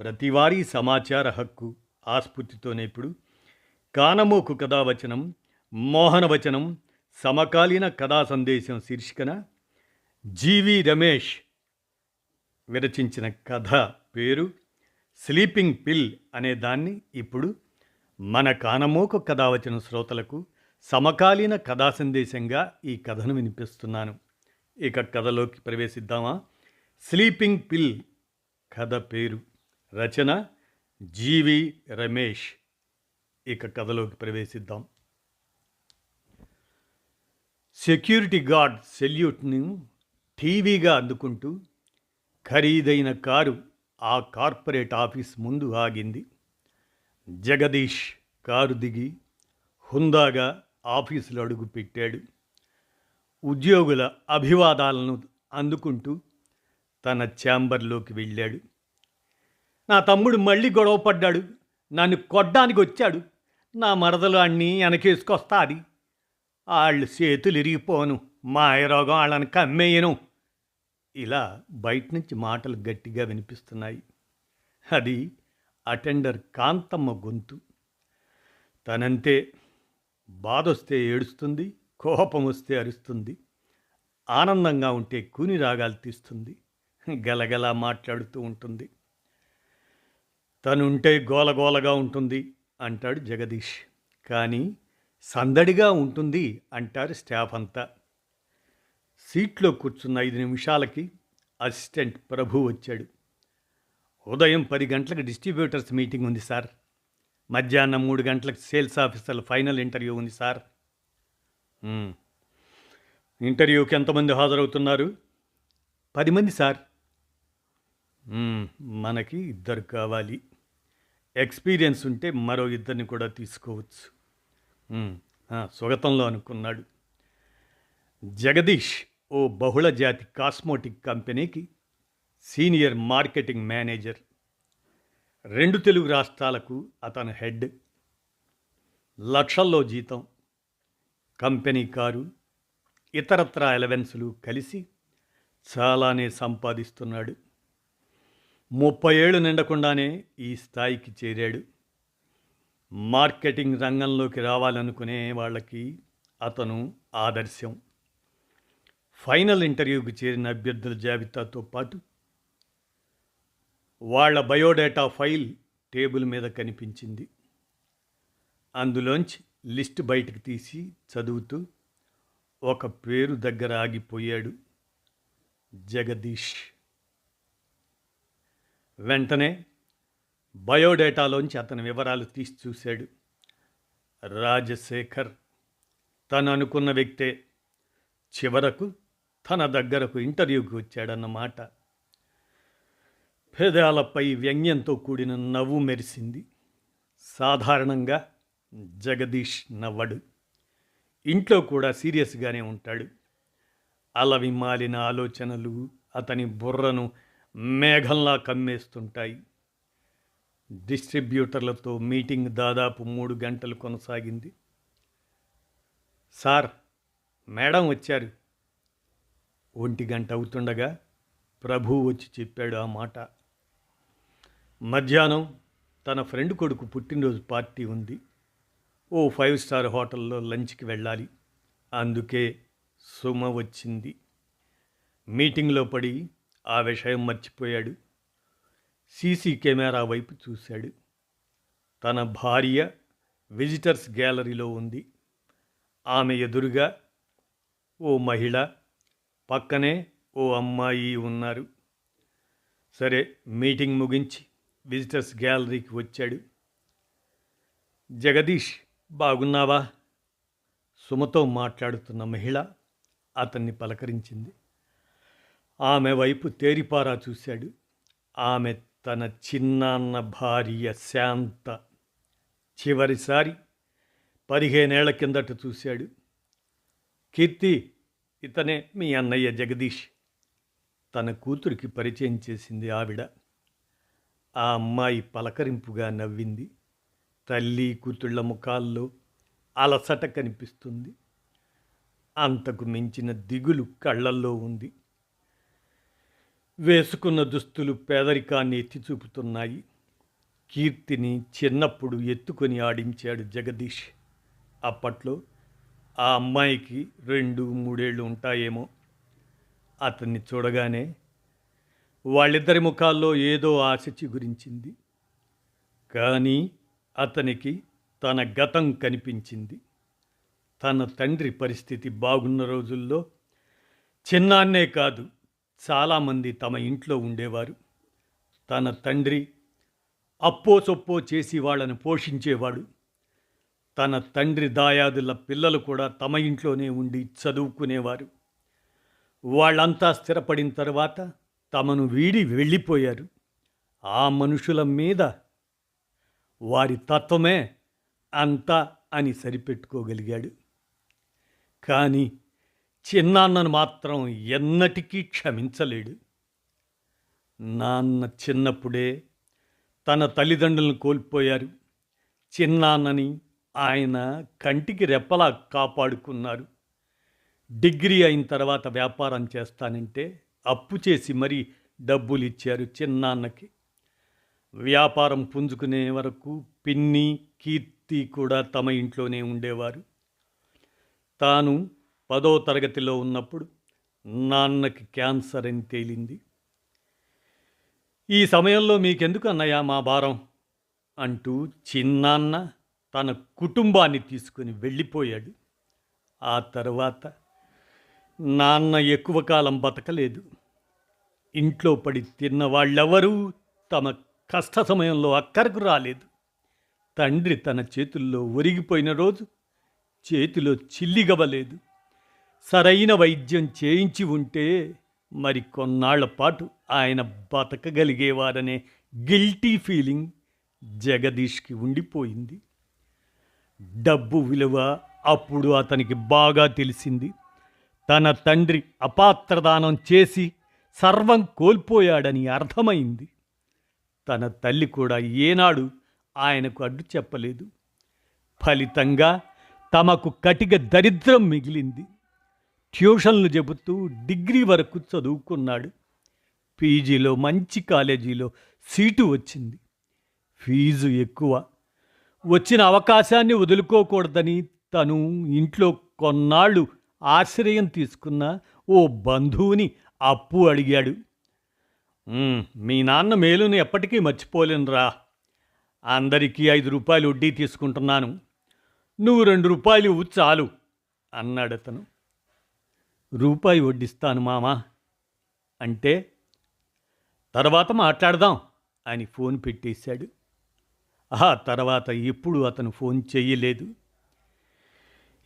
ప్రతివారీ సమాచార హక్కు ఆస్ఫూర్తితోనే ఇప్పుడు. కానమోకు కథావచనం మోహనవచనం సమకాలీన కథా సందేశం శీర్షికన జీవి రమేష్ విరచించిన కథ పేరు స్లీపింగ్ పిల్ అనే దాన్ని ఇప్పుడు మన కానమోకు కథావచన శ్రోతలకు సమకాలీన కథా సందేశంగా ఈ కథను వినిపిస్తున్నాను. ఇక కథలోకి ప్రవేశిద్దామా? స్లీపింగ్ పిల్ కథ పేరు. రచన జీవి రమేష్. ఇక కథలోకి ప్రవేశిద్దాం. సెక్యూరిటీ గార్డ్ సెల్యూట్ను టీవీగా అందుకుంటూ ఖరీదైన కారు ఆ కార్పొరేట్ ఆఫీస్ ముందు ఆగింది. జగదీష్ కారు దిగి హుందాగా ఆఫీసులో అడుగుపెట్టాడు ఉద్యోగుల అభివాదాలను అందుకుంటూ తన ఛాంబర్లోకి వెళ్ళాడు. నా తమ్ముడు మళ్ళీ గొడవ పడ్డాడు. నన్ను కొడ్డానికి వచ్చాడు. నా మరదలు అన్నీ వెనకేసుకొస్తాది వాళ్ళు చేతులు ఇరిగిపోను. మాయరోగం వాళ్ళని కమ్మేయను. ఇలా బయట నుంచి మాటలు గట్టిగా వినిపిస్తున్నాయి. అది అటెండర్ కాంతమ్మ గొంతు. తనంతే బాధొస్తే ఏడుస్తుంది కోపం వస్తే అరుస్తుంది ఆనందంగా ఉంటే కూని రాగాలు తీస్తుంది గలగలా మాట్లాడుతూ ఉంటుంది. తనుంటే గోలగోలగా ఉంటుంది అంటాడు జగదీష్. కానీ సందడిగా ఉంటుంది అంటారు స్టాఫ్ అంతా సీట్లో కూర్చున్న ఐదు నిమిషాలకి అసిస్టెంట్ ప్రభు వచ్చాడు. ఉదయం పది గంటలకు డిస్ట్రిబ్యూటర్స్ మీటింగ్ ఉంది సార్. మధ్యాహ్నం మూడు గంటలకు సేల్స్ ఆఫీసర్ల ఫైనల్ ఇంటర్వ్యూ ఉంది సార్. ఇంటర్వ్యూకి ఎంతమంది హాజరవుతున్నారు? పది మంది సార్. మనకి ఇద్దరు కావాలి. ఎక్స్పీరియన్స్ ఉంటే మరో ఇద్దరిని కూడా తీసుకోవచ్చు. స్వగతంలో అనుకున్నాడు. జగదీష్ ఓ బహుళ జాతి కాస్మోటిక్ కంపెనీకి సీనియర్ మార్కెటింగ్ మేనేజర్. రెండు తెలుగు రాష్ట్రాలకు అతను హెడ్. లక్షల్లో జీతం. Company car. ఇతరత్ర ఎలవెన్సులు కలిసి చాలానే సంపాదిస్తున్నాడు. ముప్పై ఏళ్ళు నిండకుండానే ఈ స్థాయికి చేరాడు. మార్కెటింగ్ రంగంలోకి రావాలనుకునే వాళ్ళకి అతను ఆదర్శం. ఫైనల్ ఇంటర్వ్యూకి చేరిన అభ్యర్థుల జాబితాతో పాటు వాళ్ళ బయోడేటా ఫైల్ టేబుల్ మీద కనిపించింది. అందులోంచి లిస్ట్ బయటకు తీసి చదువుతూ ఒక పేరు దగ్గర ఆగిపోయాడు జగదీష్. వెంటనే బయోడేటాలోంచి అతని వివరాలు తీసి చూశాడు. రాజశేఖర్ తను అనుకున్న వ్యక్తే చివరకు తన దగ్గరకు ఇంటర్వ్యూకి వచ్చాడన్నమాట. పెదాలపై వ్యంగ్యంతో కూడిన నవ్వు మెరిసింది. సాధారణంగా జగదీష్ నవ్వడు. ఇంట్లో కూడా సీరియస్గానే ఉంటాడు. అలవి మాలిన ఆలోచనలు అతని బుర్రను మేఘంలా కమ్మేస్తుంటాయి. డిస్ట్రిబ్యూటర్లతో మీటింగ్ దాదాపు మూడు గంటలు కొనసాగింది. సార్ మేడం వచ్చారు. ఒంటి గంట అవుతుండగా ప్రభు వచ్చి చెప్పాడు ఆ మాట. మధ్యాహ్నం తన ఫ్రెండ్ కొడుకు పుట్టినరోజు పార్టీ ఉంది. ఓ ఫైవ్ స్టార్ హోటల్లో లంచ్కి వెళ్ళాలి. అందుకే సుమ వచ్చింది. మీటింగ్లో పడి ఆ విషయం మర్చిపోయాడు. సీసీ కెమెరా వైపు చూశాడు. తన భార్య విజిటర్స్ గ్యాలరీలో ఉంది. ఆమె ఎదురుగా ఓ మహిళ పక్కనే ఓ అమ్మాయి ఉన్నారు. సరే మీటింగ్ ముగించి విజిటర్స్ గ్యాలరీకి వచ్చాడు. జగదీష్ బాగున్నావా? సుమతో మాట్లాడుతున్న మహిళ అతన్ని పలకరించింది. ఆమె వైపు తేరిపారా చూశాడు. ఆమె తన చిన్నాన్న భార్య శాంత. చివరిసారి పదిహేనేళ్ళ కిందట చూశాడు. కీర్తి ఇతనే మీ అన్నయ్య జగదీష్. తన కూతురికి పరిచయం చేసింది ఆవిడ. ఆ అమ్మాయి పలకరింపుగా నవ్వింది. తల్లి కూతుళ్ళ ముఖాల్లో అలసట కనిపిస్తుంది. అంతకు మించిన దిగులు కళ్ళల్లో ఉంది. వేసుకున్న దుస్తులు పేదరికాన్ని ఎత్తి చూపుతున్నాయి కీర్తిని చిన్నప్పుడు ఎత్తుకొని ఆడించాడు జగదీష్. అప్పట్లో ఆ అమ్మాయికి రెండు మూడేళ్ళు ఉంటాయేమో. అతన్ని చూడగానే వాళ్ళిద్దరి ముఖాల్లో ఏదో ఆశ చిగురించింది కానీ అతనికి తన గతం కనిపించింది. తన తండ్రి పరిస్థితి బాగున్న రోజుల్లో చిన్నాన్నే కాదు చాలామంది తమ ఇంట్లో ఉండేవారు. తన తండ్రి అప్పో సొప్పో చేసి వాళ్ళని పోషించేవాడు. తన తండ్రి దాయాదుల పిల్లలు కూడా తమ ఇంట్లోనే ఉండి చదువుకునేవారు. వాళ్ళంతా స్థిరపడిన తర్వాత తమను వీడి వెళ్ళిపోయారు. ఆ మనుషుల మీద వారి తత్వమే అంతా అని సరిపెట్టుకోగలిగాడు. కానీ చిన్నాన్నను మాత్రం ఎన్నటికీ క్షమించలేడు. నాన్న చిన్నప్పుడే తన తల్లిదండ్రులను కోల్పోయారు. చిన్నాన్నని ఆయన కంటికి రెప్పలా కాపాడుకున్నారు. డిగ్రీ అయిన తర్వాత వ్యాపారం చేస్తానంటే అప్పు చేసి మరీ డబ్బులు ఇచ్చారు చిన్నాన్నకి. వ్యాపారం పుంజుకునే వరకు పిన్ని కీర్తి కూడా తమ ఇంట్లోనే ఉండేవారు. తాను పదో తరగతిలో ఉన్నప్పుడు నాన్నకి క్యాన్సర్ అని తేలింది. ఈ సమయంలో మీకెందుకు అన్నయ్య మా భారం? అంటూ చిన్నాన్న తన కుటుంబాన్ని తీసుకుని వెళ్ళిపోయాడు. ఆ తర్వాత నాన్న ఎక్కువ కాలం బతకలేదు. ఇంట్లో పడి తిన్న వాళ్ళెవరూ తమ కష్ట సమయంలో అక్కరకు రాలేదు. తండ్రి తన చేతుల్లో ఒరిగిపోయిన రోజు చేతిలో చిల్లిగవలేదు సరైన వైద్యం చేయించి ఉంటే మరి కొన్నాళ్ళ పాటు ఆయన బతకగలిగేవారనే గిల్టీ ఫీలింగ్ జగదీష్కి ఉండిపోయింది. డబ్బు విలువ అప్పుడు అతనికి బాగా తెలిసింది. తన తండ్రి అపాత్రదానం చేసి సర్వం కోల్పోయాడని అర్థమైంది. తన తల్లి కూడా ఏనాడు ఆయనకు అడ్డు చెప్పలేదు. ఫలితంగా తమకు కటిక దరిద్రం మిగిలింది. ట్యూషన్లు చెబుతూ డిగ్రీ వరకు చదువుకున్నాడు. పీజీలో మంచి కాలేజీలో సీటు వచ్చింది. ఫీజు ఎక్కువ. వచ్చిన అవకాశాన్ని వదులుకోకూడదని తను ఇంట్లో కొన్నాళ్ళు ఆశ్రయం తీసుకున్న ఓ బంధువుని అప్పు అడిగాడు. మీ నాన్న మేలుని ఎప్పటికీ మర్చిపోలేనురా. అందరికీ ఐదు రూపాయలు వడ్డీ తీసుకుంటున్నాను. నువ్వు రెండు రూపాయలు ఇవ్వు చాలు అన్నాడు అతను రూపాయి వడ్డిస్తాను మామా అంటే తర్వాత మాట్లాడదాం అని ఫోన్ పెట్టేశాడు. ఆ తర్వాత ఎప్పుడు అతను ఫోన్ చేయలేదు.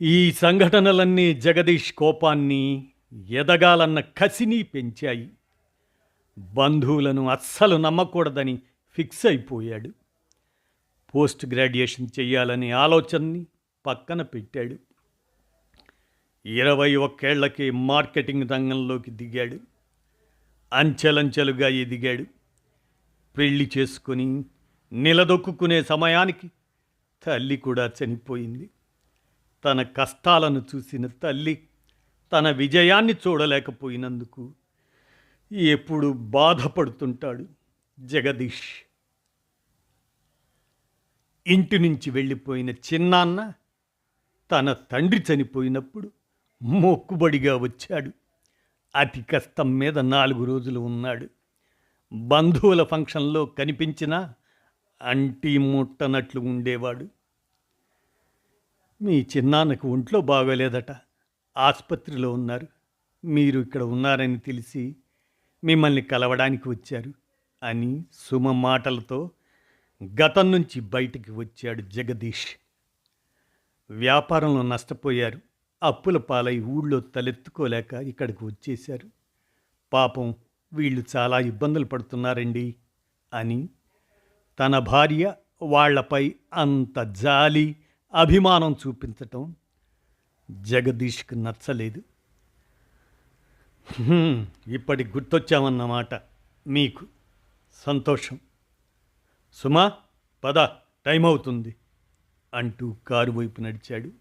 ఈ సంఘటనలన్నీ జగదీష్ కోపాన్ని ఎదగాలన్న కసిని పెంచాయి. బంధువులను అస్సలు నమ్మకూడదని ఫిక్స్ అయిపోయాడు. పోస్ట్ గ్రాడ్యుయేషన్ చెయ్యాలనే ఆలోచనని పక్కన పెట్టాడు. ఇరవై ఒక్కేళ్ళకి మార్కెటింగ్ రంగంలోకి దిగాడు. అంచెలంచెలుగా ఎదిగాడు పెళ్ళి చేసుకొని నిలదొక్కునే సమయానికి తల్లి కూడా చనిపోయింది. తన కష్టాలను చూసిన తల్లి తన విజయాన్ని చూడలేకపోయినందుకు ఎప్పుడు బాధపడుతుంటాడు జగదీష్. ఇంటి నుంచి వెళ్ళిపోయిన చిన్నాన్న తన తండ్రి చనిపోయినప్పుడు మొక్కుబడిగా వచ్చాడు. అతి కష్టం మీద నాలుగు రోజులు ఉన్నాడు. బంధువుల ఫంక్షన్లో కనిపించినా అంటి ముట్టనట్లు ఉండేవాడు. మీ చిన్నాన్నకు ఒంట్లో బాగోలేదట. ఆసుపత్రిలో ఉన్నారు. మీరు ఇక్కడ ఉన్నారని తెలిసి మిమ్మల్ని కలవడానికి వచ్చారు అని సుమ మాటలతో గతం నుంచి బయటికి వచ్చాడు జగదీష్. వ్యాపారంలో నష్టపోయారు. అప్పుల పాలై ఊళ్ళో తలెత్తుకోలేక ఇక్కడికి వచ్చేశారు. పాపం వీళ్ళు చాలా ఇబ్బందులు పడుతున్నారండి అని. తన భార్య వాళ్ళపై అంత జాలి అభిమానం చూపించటం జగదీష్కి నచ్చలేదు. ఇప్పటి గుర్తొచ్చామన్నమాట మీకు. సంతోషం. సుమా పద టైం అవుతుంది అంటూ కారు వైపు నడిచాడు.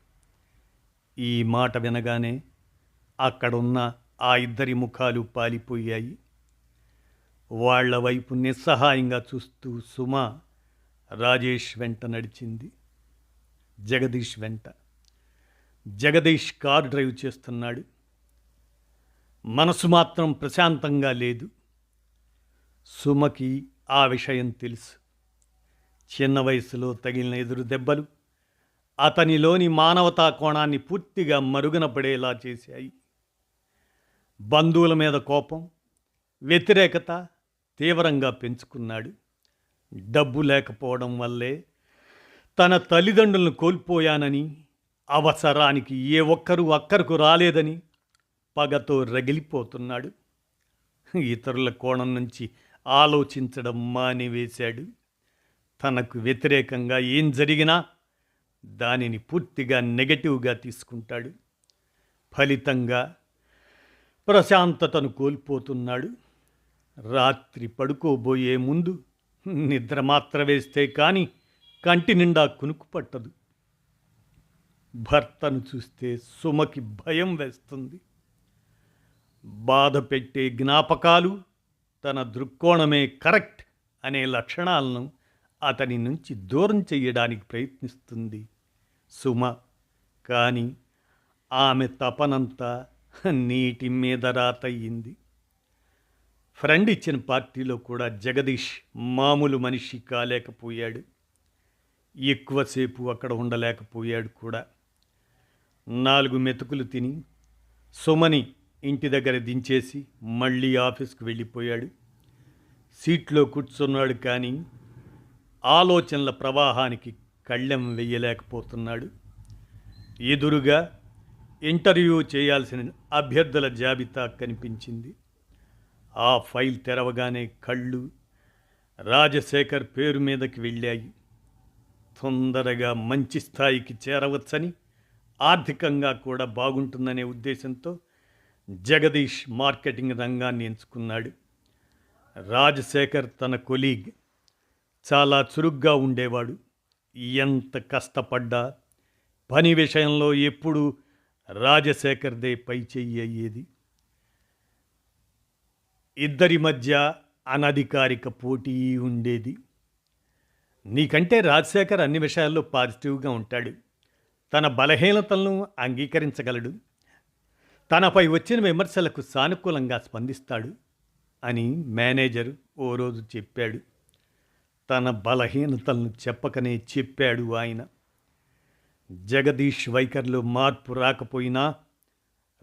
ఈ మాట వినగానే అక్కడున్న ఆ ఇద్దరి ముఖాలు పాలిపోయాయి. వాళ్ళ వైపు నిస్సహాయంగా చూస్తూ సుమ రాజేష్ వెంట నడిచింది. జగదీష్ వెంట. జగదీష్ కారు డ్రైవ్ చేస్తున్నాడు. మనసు మాత్రం ప్రశాంతంగా లేదు. సుమకి ఆ విషయం తెలుసు. చిన్న వయసులో తగిలిన ఎదురు దెబ్బలు అతనిలోని మానవతా కోణాన్ని పూర్తిగా మరుగున పడేలా చేశాయి. బంధువుల మీద కోపం వ్యతిరేకత తీవ్రంగా పెంచుకున్నాడు. డబ్బు లేకపోవడం వల్లే తన తల్లిదండ్రులను కోల్పోయానని అవసరానికి ఏ ఒక్కరూ అక్కరకు రాలేదని పగతో రగిలిపోతున్నాడు. ఇతరుల కోణం నుంచి ఆలోచించడం మానివేశాడు. తనకు వ్యతిరేకంగా ఏం జరిగినా దానిని పూర్తిగా నెగటివ్గా తీసుకుంటాడు. ఫలితంగా ప్రశాంతతను కోల్పోతున్నాడు. రాత్రి పడుకోబోయే ముందు నిద్ర మాత్ర వేస్తే కానీ కంటి నిండా కునుకు పట్టదు. భర్తను చూస్తే సుమకి భయం వేస్తుంది. బాధ పెట్టే జ్ఞాపకాలు తన దృక్కోణమే కరెక్ట్ అనే లక్షణాలను అతని నుంచి దూరం చేయడానికి ప్రయత్నిస్తుంది సుమ. కానీ ఆమె తపనంతా నీటి మీద రాతయ్యింది. ఫ్రెండ్ ఇచ్చిన పార్టీలో కూడా జగదీష్ మామూలు మనిషి కాలేకపోయాడు. ఎక్కువసేపు అక్కడ ఉండలేకపోయాడు కూడా. నాలుగు మెతుకులు తిని సుమని ఇంటి దగ్గర దించేసి మళ్ళీ ఆఫీస్కి వెళ్ళిపోయాడు. సీట్లో కూర్చున్నాడు కానీ ఆలోచనల ప్రవాహానికి కళ్ళెం వెయ్యలేకపోతున్నాడు. ఎదురుగా ఇంటర్వ్యూ చేయాల్సిన అభ్యర్థుల జాబితా కనిపించింది. ఆ ఫైల్ తెరవగానే కళ్ళు రాజశేఖర్ పేరు మీదకి వెళ్ళాయి. తొందరగా మంచి స్థాయికి చేరవచ్చని ఆర్థికంగా కూడా బాగుంటుందనే ఉద్దేశంతో జగదీష్ మార్కెటింగ్ రంగాన్ని ఎంచుకున్నాడు. రాజశేఖర్ తన కొలీగ్ చాలా చురుగ్గా ఉండేవాడు. ఎంత కష్టపడ్డా పని విషయంలో ఎప్పుడూ రాజశేఖర్దే పై చెయ్యి అయ్యేది. ఇద్దరి మధ్య అనధికారిక పోటీ ఉండేది. నీకంటే రాజశేఖర్ అన్ని విషయాల్లో పాజిటివ్గా ఉంటాడు. తన బలహీనతలను అంగీకరించగలడు. తనపై వచ్చిన విమర్శలకు సానుకూలంగా స్పందిస్తాడు అని మేనేజర్ ఓ రోజు చెప్పాడు. తన బలహీనతలను చెప్పకనే చెప్పాడు ఆయన. జగదీష్ వైఖరిలో మార్పు రాకపోయినా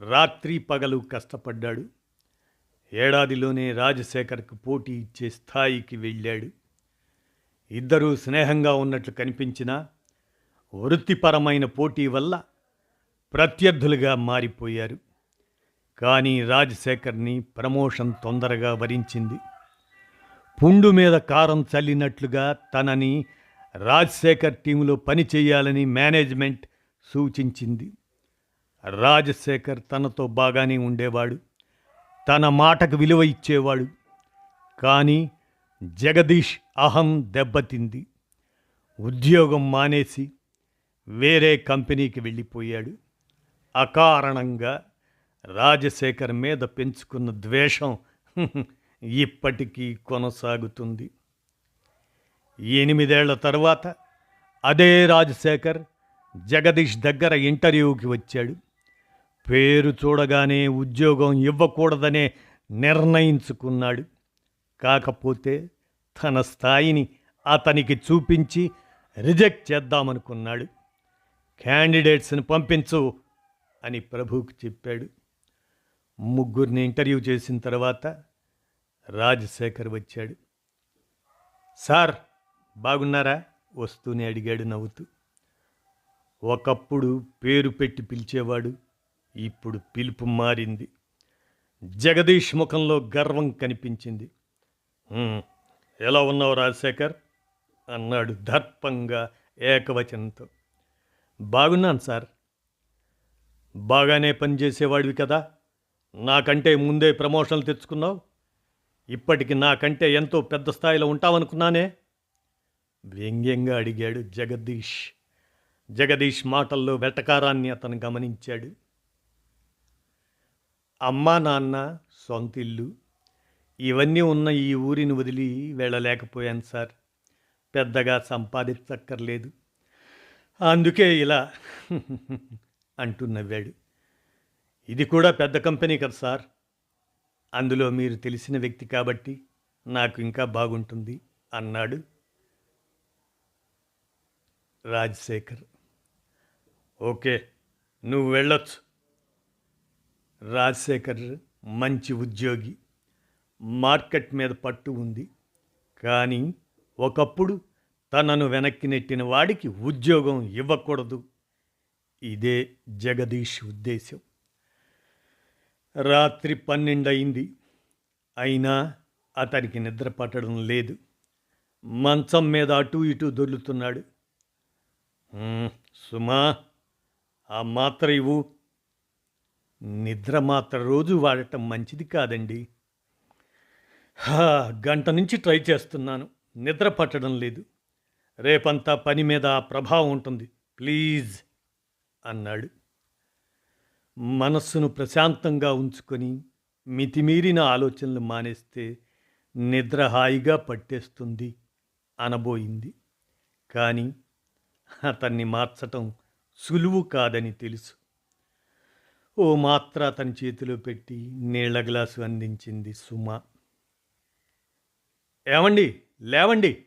రాత్రి పగలు కష్టపడ్డాడు. ఏడాదిలోనే రాజశేఖర్కు పోటీ ఇచ్చే స్థాయికి వెళ్ళాడు. ఇద్దరూ స్నేహంగా ఉన్నట్లు కనిపించినా వృత్తిపరమైన పోటీ వల్ల ప్రత్యర్థులుగా మారిపోయారు. కానీ రాజశేఖర్ని ప్రమోషన్ తొందరగా వరించింది. పుండు మీద కారం చల్లినట్లుగా తనని రాజశేఖర్ టీంలో పని చేయాలని మేనేజ్మెంట్ సూచించింది. రాజశేఖర్ తనతో బాగానే ఉండేవాడు. తన మాటకు విలువ ఇచ్చేవాడు. కానీ జగదీష్ అహం దెబ్బతింది. ఉద్యోగం మానేసి వేరే కంపెనీకి వెళ్ళిపోయాడు. అకారణంగా రాజశేఖర్ మీద పెంచుకున్న ద్వేషం ఇప్పటికీ కొనసాగుతుంది. ఎనిమిదేళ్ళ తర్వాత అదే రాజశేఖర్ జగదీష్ దగ్గర ఇంటర్వ్యూకి వచ్చాడు. పేరు చూడగానే ఉద్యోగం ఇవ్వకూడదనే నిర్ణయించుకున్నాడు. కాకపోతే తన స్థాయిని అతనికి చూపించి రిజెక్ట్ చేద్దామనుకున్నాడు. క్యాండిడేట్స్ని పంపించు అని ప్రభువుకు చెప్పాడు. ముగ్గురిని ఇంటర్వ్యూ చేసిన తర్వాత రాజశేఖర్ వచ్చాడు. సార్ బాగున్నారా? వస్తూనే అడిగాడు నవ్వుతూ. ఒకప్పుడు పేరు పెట్టి పిలిచేవాడు ఇప్పుడు పిలుపు మారింది. జగదీష్ ముఖంలో గర్వం కనిపించింది. ఎలా ఉన్నావు రాజశేఖర్? అన్నాడు దర్పంగా ఏకవచనంతో. బాగున్నాను సార్. బాగానే పనిచేసేవాడివి కదా. నాకంటే ముందే ప్రమోషన్లు తెచ్చుకున్నావు. ఇప్పటికి నాకంటే ఎంతో పెద్ద స్థాయిలో ఉంటావనుకున్నానే? వ్యంగ్యంగా అడిగాడు జగదీష్. జగదీష్ మాటల్లో వెటకారాన్ని అతను గమనించాడు. అమ్మా నాన్న సొంతిల్లు ఇవన్నీ ఉన్న ఈ ఊరిని వదిలి వెళ్ళలేకపోయాను సార్. పెద్దగా సంపాదించక్కర్లేదు. అందుకే ఇలా అంటూ నవ్వాడు. ఇది కూడా పెద్ద కంపెనీ కదా సార్. అందులో మీరు తెలిసిన వ్యక్తి కాబట్టి నాకు ఇంకా బాగుంటుంది అన్నాడు రాజశేఖర్. ఓకే నువ్వు వెళ్ళొచ్చు. రాజశేఖర్ మంచి ఉద్యోగి మార్కెట్ మీద పట్టు ఉంది. కానీ ఒకప్పుడు తనను వెనక్కి నెట్టిన వాడికి ఉద్యోగం ఇవ్వకూడదు. ఇదే జగదీష్ ఉద్దేశం రాత్రి పన్నెండయింది. అయినా అతనికి నిద్ర పట్టడం లేదు. మంచం మీద అటు ఇటు దొర్లుతున్నాడు. సుమా ఆ మాత్ర ఇవ్వు. నిద్ర మాత్ర రోజు వాడటం మంచిది కాదండి. గంట నుంచి ట్రై చేస్తున్నాను. నిద్ర పట్టడం లేదు. రేపంతా పని మీద ఆ ప్రభావం ఉంటుంది. ప్లీజ్ అన్నాడు. మనస్సును ప్రశాంతంగా ఉంచుకొని మితిమీరిన ఆలోచనలు మానేస్తే నిద్ర హాయిగా పట్టేస్తుంది అనబోయింది. కానీ అతన్ని మార్చటం సులువు కాదని తెలుసు. ఓ మాత్ర అతని చేతిలో పెట్టి నీళ్ళ గ్లాసు అందించింది సుమ. ఏమండి? లేవండి!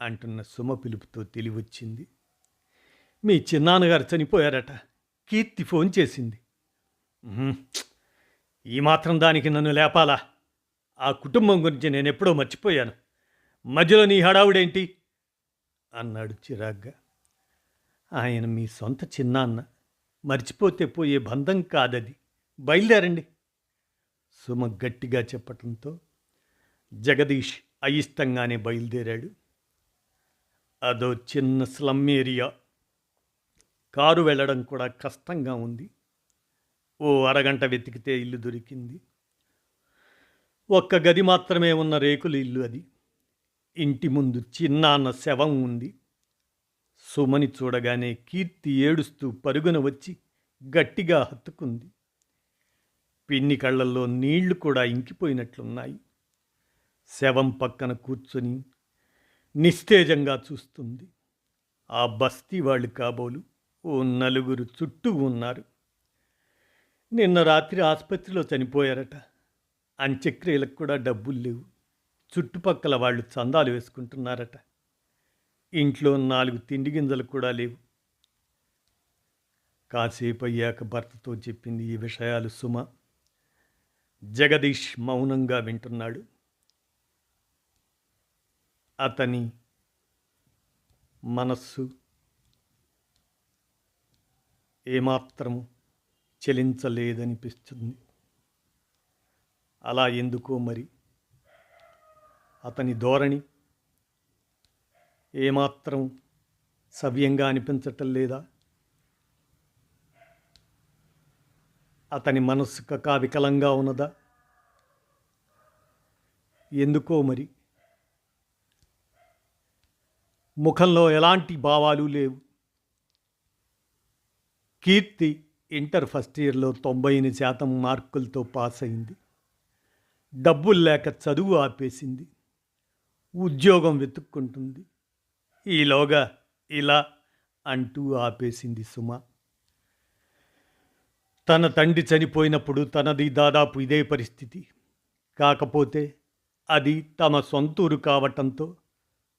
అంటున్న సుమ పిలుపుతో తెలివచ్చింది. మీ చిన్నాన్నగారు చనిపోయారట. కీర్తి ఫోన్ చేసింది. ఈ మాత్రం దానికి నన్ను లేపాలా? ఆ కుటుంబం గురించి నేను ఎప్పుడో మర్చిపోయాను. మధ్యలో నీ హడావుడేంటి? అన్నాడు చిరాగ్గా. ఆయన మీ సొంత చిన్నాన్న. మర్చిపోతే పోయే బంధం కాదది. బయలుదేరండి. సుమ గట్టిగా చెప్పటంతో జగదీష్ అయిష్టంగానే బయలుదేరాడు. అదో చిన్న స్లమ్ ఏరియా. కారు వెళ్ళడం కూడా కష్టంగా ఉంది. ఓ అరగంట వెతికితే ఇల్లు దొరికింది. ఒక్క గది మాత్రమే ఉన్న రేకుల ఇల్లు అది. ఇంటి ముందు చిన్నాన్న శవం ఉంది. సుమని చూడగానే కీర్తి ఏడుస్తూ పరుగున వచ్చి గట్టిగా హత్తుకుంది. పిన్ని కళ్ళల్లో నీళ్ళు కూడా ఇంకిపోయినట్లున్నాయి. శవం పక్కన కూర్చొని నిస్తేజంగా చూస్తుంది. ఆ బస్తీ వాళ్ళు కాబోలు ఓ నలుగురు చుట్టూ ఉన్నారు. నిన్న రాత్రి ఆసుపత్రిలో చనిపోయారట. అంత్యక్రియలకు కూడా డబ్బులు లేవు. చుట్టుపక్కల వాళ్ళు చందాలు వేసుకుంటున్నారట. ఇంట్లో నాలుగు తిండి గింజలు కూడా లేవు. కాసేపు అయ్యాక భర్తతో చెప్పింది ఈ విషయాలు సుమ. జగదీష్ మౌనంగా వింటున్నాడు. అతని మనస్సు ఏమాత్రము చలించలేదనిపిస్తుంది అలా ఎందుకో మరి? అతని ధోరణి ఏమాత్రం సవ్యంగా అనిపించటం లేదా? అతని మనస్సు కకా వికలంగా ఉన్నదా? ఎందుకో మరి? ముఖంలో ఎలాంటి భావాలు లేవు. కీర్తి ఇంటర్ ఫస్ట్ ఇయర్లో తొంభై ఎనిమిది శాతం మార్కులతో పాస్ అయింది. డబ్బులు లేక చదువు ఆపేసింది. ఉద్యోగం వెతుక్కుంటుంది. ఈలోగా ఇలా అంటూ ఆపేసింది సుమ. తన తండ్రి చనిపోయినప్పుడు తనది దాదాపు ఇదే పరిస్థితి. కాకపోతే అది తమ సొంతూరు కావటంతో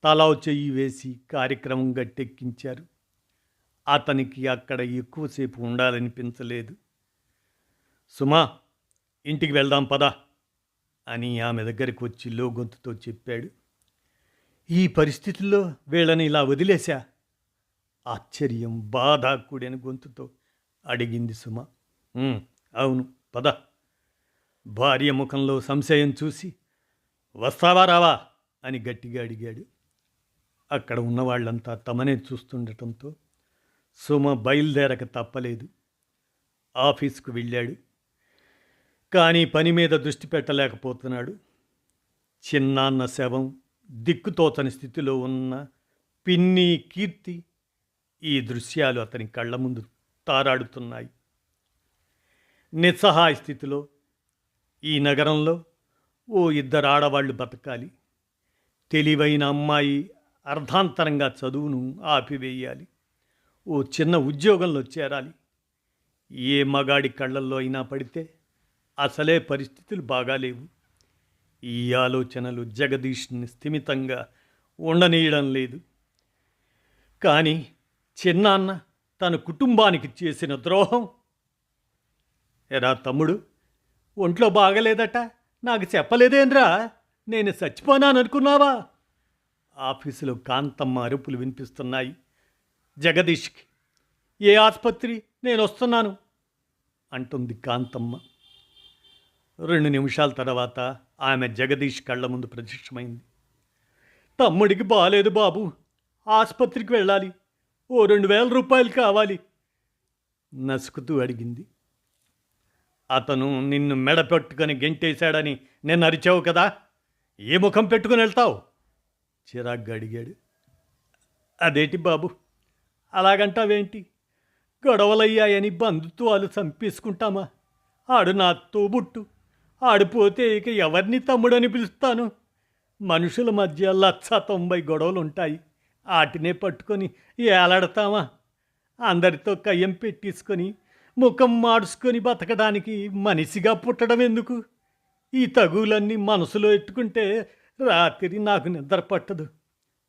తలావు చెయ్యి వేసి కార్యక్రమం గట్టెక్కించారు అతనికి అక్కడ ఎక్కువసేపు ఉండాలనిపించలేదు. సుమా ఇంటికి వెళ్దాం పదా అని ఆమె దగ్గరికి వచ్చి లోగొంతుతో చెప్పాడు. ఈ పరిస్థితుల్లో వీళ్ళని ఇలా వదిలేశా? ఆశ్చర్యం బాధ కూడిన గొంతుతో అడిగింది సుమ. అవును పద. భార్య ముఖంలో సంశయం చూసి వస్తావా రావా? అని గట్టిగా అడిగాడు. అక్కడ ఉన్న వాళ్ళంతా తమనే చూస్తుండటంతో సుమ బయలుదేరక తప్పలేదు. ఆఫీస్కు వెళ్ళాడు. కానీ పని మీద దృష్టి పెట్టలేకపోతున్నాడు. చిన్నాన్న శవం దిక్కుతోచని స్థితిలో ఉన్న పిన్ని కీర్తి ఈ దృశ్యాలు అతని కళ్ళ ముందు తారాడుతున్నాయి. నిస్సహాయ స్థితిలో ఈ నగరంలో ఓ ఇద్దరు ఆడవాళ్ళు బతకాలి. తెలివైన అమ్మాయి అర్ధాంతరంగా చదువును ఆపివేయాలి. ఓ చిన్న ఉద్యోగంలో చేరాలి. ఏ మగాడి కళ్ళల్లో అయినా పడితే అసలే పరిస్థితులు బాగాలేవు. ఈ ఆలోచనలు జగదీష్ని స్థిమితంగా ఉండనీయడం లేదు. కానీ చిన్నాన్న తన కుటుంబానికి చేసిన ద్రోహం? ఎరా తమ్ముడు ఒంట్లో బాగలేదట? నాకు చెప్పలేదేంరా నేను చచ్చిపోనాననుకున్నావా? ఆఫీసులో కాంతమ్మ అరుపులు వినిపిస్తున్నాయి. జగదీష్కి. ఏ ఆసుపత్రి? నేను వస్తున్నాను అంటుంది కాంతమ్మ. రెండు నిమిషాల తర్వాత ఆమె జగదీష్ కళ్ళ ముందు ప్రత్యక్షమైంది. తమ్ముడికి బాగాలేదు బాబు ఆసుపత్రికి వెళ్ళాలి ఓ రెండు వేల రూపాయలు కావాలి నసుకుతూ అడిగింది. అతను నిన్ను మెడ పెట్టుకొని గెంటేశాడని నేను అరిచావు కదా ఏ ముఖం పెట్టుకుని వెళ్తావు? చిరాగ్గా అడిగాడు. అదేంటి బాబు? అలాగంటావేంటి? గొడవలయ్యాయని బంధుత్వాలు చంపేసుకుంటామా? ఆడు నా తోబుట్టు ఆడిపోతే ఇక ఎవరిని తమ్ముడని పిలుస్తాను? మనుషుల మధ్య లక్ష తొంభై గొడవలు ఉంటాయి వాటినే పట్టుకొని ఏలాడతామా? అందరితో కయ్యం పెట్టేసుకొని ముఖం మాడుచుకొని బతకడానికి మనిషిగా పుట్టడం ఎందుకు ఈ తగులన్నీ మనసులో ఎట్టుకుంటే రాత్రి నాకు నిద్ర పట్టదు.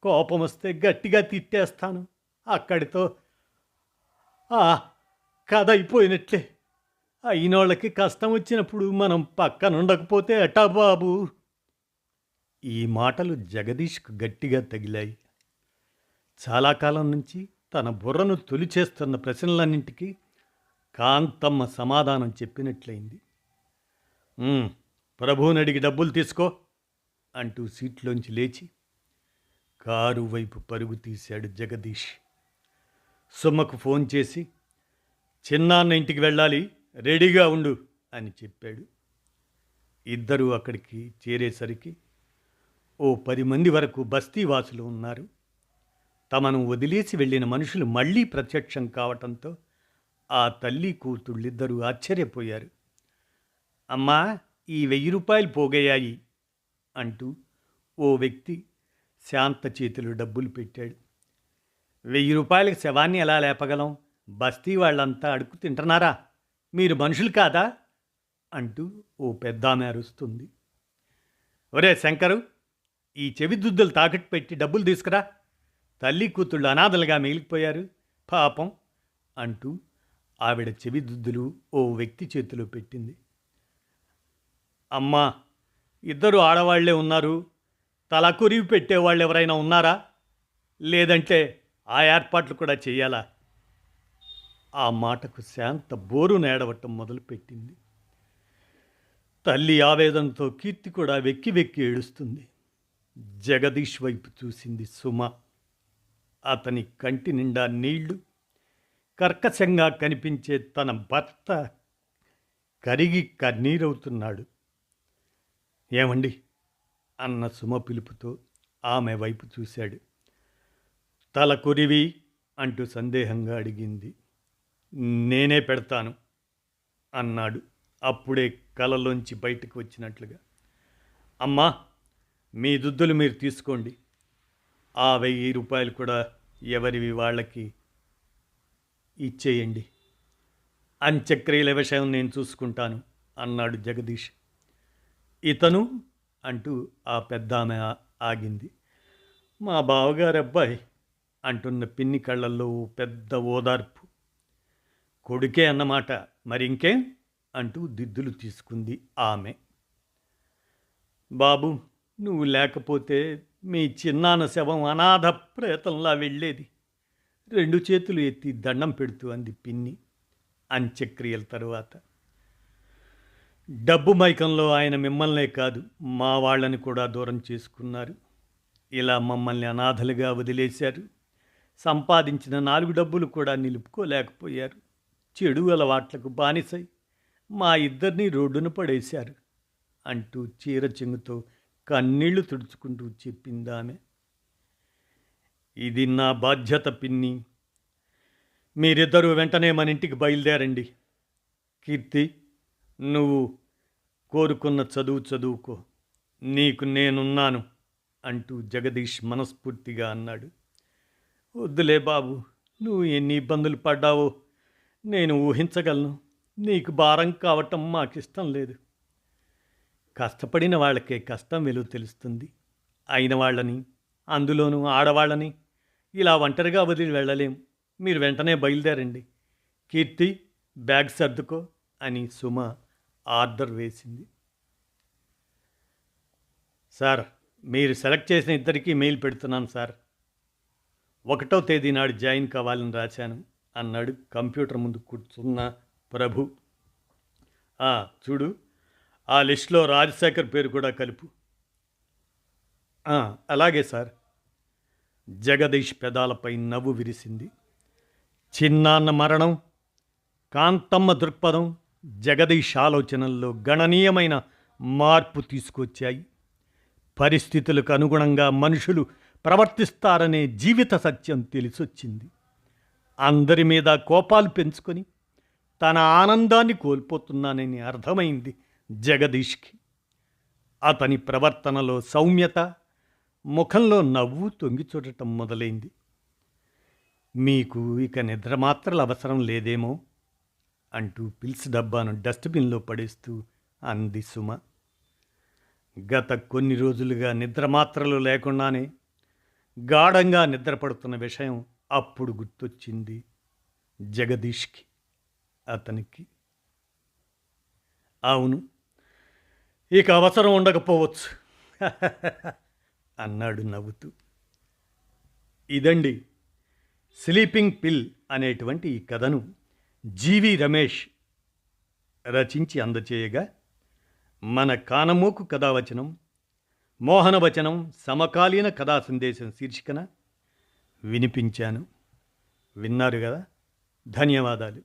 కోపం వస్తే గట్టిగా తిట్టేస్తాను. అక్కడితో ఆ కథ అయిపోయినట్లే. అయినోళ్ళకి కష్టం వచ్చినప్పుడు మనం పక్కన ఉండకపోతే ఎటా బాబు? ఈ మాటలు జగదీష్కు గట్టిగా తగిలాయి. చాలా కాలం నుంచి తన బుర్రను తొలిచేస్తున్న ప్రశ్నలన్నింటికీ కాంతమ్మ సమాధానం చెప్పినట్లయింది. ప్రభువుని అడిగి డబ్బులు తీసుకో అంటూ సీట్లోంచి లేచి కారు వైపు పరుగు తీశాడు జగదీష్. సుమ్మకు ఫోన్ చేసి చిన్నాన్న ఇంటికి వెళ్ళాలి రెడీగా ఉండు అని చెప్పాడు. ఇద్దరూ అక్కడికి చేరేసరికి ఓ పది మంది వరకు బస్తీవాసులు ఉన్నారు. తమను వదిలేసి వెళ్ళిన మనుషులు మళ్ళీ ప్రత్యక్షం కావటంతో ఆ తల్లి కూతుళ్ళిద్దరూ ఆశ్చర్యపోయారు. అమ్మా ఈ వెయ్యి రూపాయలు పోగయ్యాయి అంటూ ఓ వ్యక్తి శాంత చేతిలో డబ్బులు పెట్టాడు. వెయ్యి రూపాయలకి శవాన్ని ఎలా లేపగలం? బస్తీ వాళ్ళంతా అడుగు తింటున్నారా? మీరు మనుషులు కాదా? అంటూ ఓ పెద్దామె అరుస్తుంది. ఒరే శంకరు ఈ చెవిదుద్దులు తాకట్టు పెట్టి డబ్బులు తీసుకురా. తల్లి కూతుళ్ళు అనాథలుగా మిగిలిపోయారు. పాపం అంటూ ఆవిడ చెవిదుద్దులు ఓ వ్యక్తి చేతిలో పెట్టింది. అమ్మా ఇద్దరు ఆడవాళ్ళే ఉన్నారు. తల కురివి పెట్టేవాళ్ళు ఎవరైనా ఉన్నారా? లేదంటే ఆ ఏర్పాట్లు కూడా చేయాలా? ఆ మాటకు శాంత బోరు నేడవటం మొదలుపెట్టింది. తల్లి ఆవేదనతో కీర్తి కూడా వెక్కి వెక్కి ఏడుస్తుంది. జగదీష్ వైపు చూసింది సుమ. అతని కంటి నిండా నీళ్ళు కర్కశంగా కనిపించే తన భర్త కరిగి కన్నీరవుతున్నాడు. ఏమండి? అన్న సుమ పిలుపుతో ఆమె వైపు చూశాడు. తల కురివి అంటూ సందేహంగా అడిగింది. నేనే పెడతాను అన్నాడు. అప్పుడే కలలోంచి బయటకు వచ్చినట్లుగా. అమ్మా మీ దుద్దులు మీరు తీసుకోండి. ఆ వెయ్యి రూపాయలు కూడా ఎవరివి వాళ్ళకి ఇచ్చేయండి. అంత్యక్రియల విషయం నేను చూసుకుంటాను అన్నాడు జగదీష్. ఇతను అంటూ ఆ పెద్ద ఆమె ఆగింది. మా బావగారు అబ్బాయి అంటున్న పిన్ని కళ్ళల్లో పెద్ద ఓదార్పు. కొడుకే అన్నమాట మరి ఇంకేం అంటూ దిద్దులు తీసుకుంది ఆమె. బాబు నువ్వు లేకపోతే మీ చిన్నాన్న శవం అనాథ ప్రేతంలా వెళ్ళేది. రెండు చేతులు ఎత్తి దండం పెడుతూ అంది పిన్ని అంత్యక్రియల తరువాత. డబ్బు మైకంలో ఆయన మిమ్మల్నే కాదు మా వాళ్ళని కూడా దూరం చేసుకున్నారు. ఇలా మమ్మల్ని అనాథలుగా వదిలేశారు. సంపాదించిన నాలుగు డబ్బులు కూడా నిలుపుకోలేకపోయారు. చెడు అలవాట్లకు బానిసై మా ఇద్దరిని రోడ్డున పడేశారు అంటూ చీర చెంగుతో కన్నీళ్ళు తుడుచుకుంటూ చెప్పిందామె. ఇది నా బాధ్యత పిన్ని. మీరిద్దరూ వెంటనే మన ఇంటికి బయలుదేరండి. కీర్తి నువ్వు కోరుకున్న చదువు చదువుకో. నీకు నేనున్నాను అంటూ జగదీష్ మనస్ఫూర్తిగా అన్నాడు. వద్దులే బాబు నువ్వు ఎన్ని ఇబ్బందులు పడ్డావో నేను ఊహించగలను. నీకు భారం కావటం మాకిష్టం లేదు. కష్టపడిన వాళ్ళకే కష్టం విలువ తెలుస్తుంది. అయిన వాళ్ళని అందులోనూ ఆడవాళ్ళని ఇలా ఒంటరిగా వదిలి వెళ్ళలేం. మీరు వెంటనే బయలుదేరండి. కీర్తి బ్యాగ్ సర్దుకో అని సుమ ఆర్డర్ వేసింది. సార్ మీరు సెలెక్ట్ చేసిన ఇద్దరికీ మెయిల్ పెడుతున్నాను సార్. ఒకటో తేదీ నాడు జాయిన్ కావాలని రాశాను. అన్నాడు. కంప్యూటర్ ముందు కూర్చున్న ప్రభు. చూడు. ఆ లిస్టులో రాజశేఖర్ పేరు కూడా కలుపు. అలాగే సార్. జగదీష్ పెదాలపై నవ్వు విరిసింది. చిన్నాన్న మరణం కాంతమ్మ దృక్పథం జగదీష్ ఆలోచనల్లో గణనీయమైన మార్పు తీసుకొచ్చాయి. పరిస్థితులకు అనుగుణంగా మనుషులు ప్రవర్తిస్తారనే జీవిత సత్యం తెలిసొచ్చింది. అందరి మీద కోపాలు పెంచుకొని తన ఆనందాన్ని కోల్పోతున్నానని అర్థమైంది జగదీష్కి. అతని ప్రవర్తనలో సౌమ్యత ముఖంలో నవ్వు తొంగి చూడటం మొదలైంది. మీకు ఇక నిద్ర మాత్రలు అవసరం లేదేమో అంటూ పిల్స్ డబ్బాను డస్ట్బిన్లో పడేస్తూ అంది సుమ. గత కొన్ని రోజులుగా నిద్ర మాత్రలు లేకుండానే గాఢంగా నిద్రపడుతున్న విషయం అప్పుడు గుర్తొచ్చింది జగదీష్కి అతనికి. అవును ఇక అవసరం ఉండకపోవచ్చు. అన్నాడు నవ్వుతూ. ఇదండి స్లీపింగ్ పిల్ అనేటువంటి ఈ కథను జీవి రమేష్ రచించి అందచేయగా మన కానమోకు కథావచనం మోహనవచనం సమకాలీన కథా సందేశం శీర్షికన వినిపించాను. విన్నారు కదా? ధన్యవాదాలు.